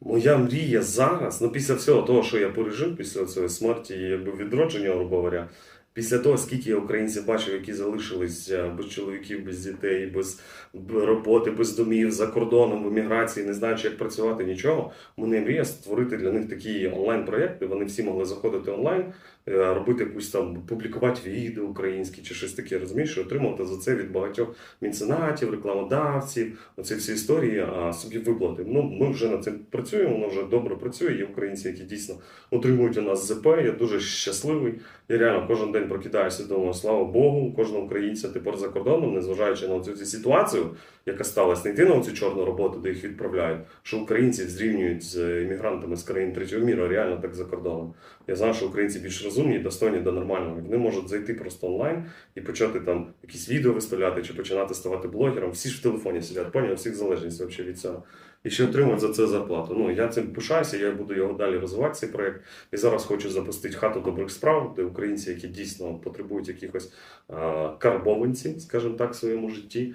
Моя мрія зараз, ну після всього того, що я пережив, після цієї смерті якби відродження, грубо говоря, після того, скільки я українців бачив, які залишились е, без чоловіків, без дітей, без роботи, без домів, за кордоном, в еміграції, не знаючи, як працювати, нічого. Мене мрія створити для них такі онлайн-проєкти. Вони всі могли заходити онлайн, е, робити якусь там, публікувати відео українські чи щось таке, розумієш, і отримувати за це від багатьох меценатів, рекламодавців, оці всі історії, а собі виплати. Ну, ми вже над цим працюємо, воно вже добре працює. Є українці, які дійсно отримують у нас ЗП. Я дуже щасливий. Я реально кожен день прокидаюся і думаю, слава Богу, кожного українця тепер за кордоном, незважаючи на цю ситуацію, яка сталася, не йти на цю чорну роботу, де їх відправляють, що українців зрівнюють з іммігрантами з країн третього міру, реально так за кордоном. Я знаю, що українці більш розумні і достойні до нормального. Вони можуть зайти просто онлайн і почати там якісь відео виставляти чи починати ставати блогером. Всі ж в телефоні сидять, поняв, всіх залежність вообще від цього. І ще отримують за це зарплату. Ну я цим пишаюся, я буду його далі розвивати цей проект. І зараз хочу запустити хату добрих справ, де українці, які дійсно потребують якихось карбованці, карбованців, скажімо так, в своєму житті.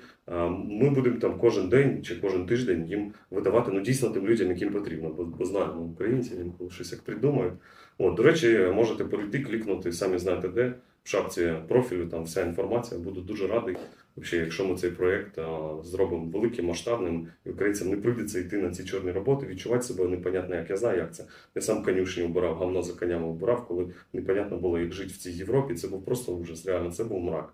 Ми будемо там кожен день чи кожен тиждень їм видавати ну дійсно тим людям, яким потрібно. Бо, бо знаємо українці, інколи щось як придумають. От, до речі, можете перейти, клікнути, самі знаєте де. В шапці профілю там вся інформація. Буду дуже радий. Взагалі, якщо ми цей проєкт зробимо великим, масштабним, і українцям не прийдеться йти на ці чорні роботи, відчувати себе непонятно, як я знаю, як це. Я сам конюшні обирав, гавно за конями обирав, коли непонятно було, як жити в цій Європі. Це був просто ужас. Реально, це був мрак.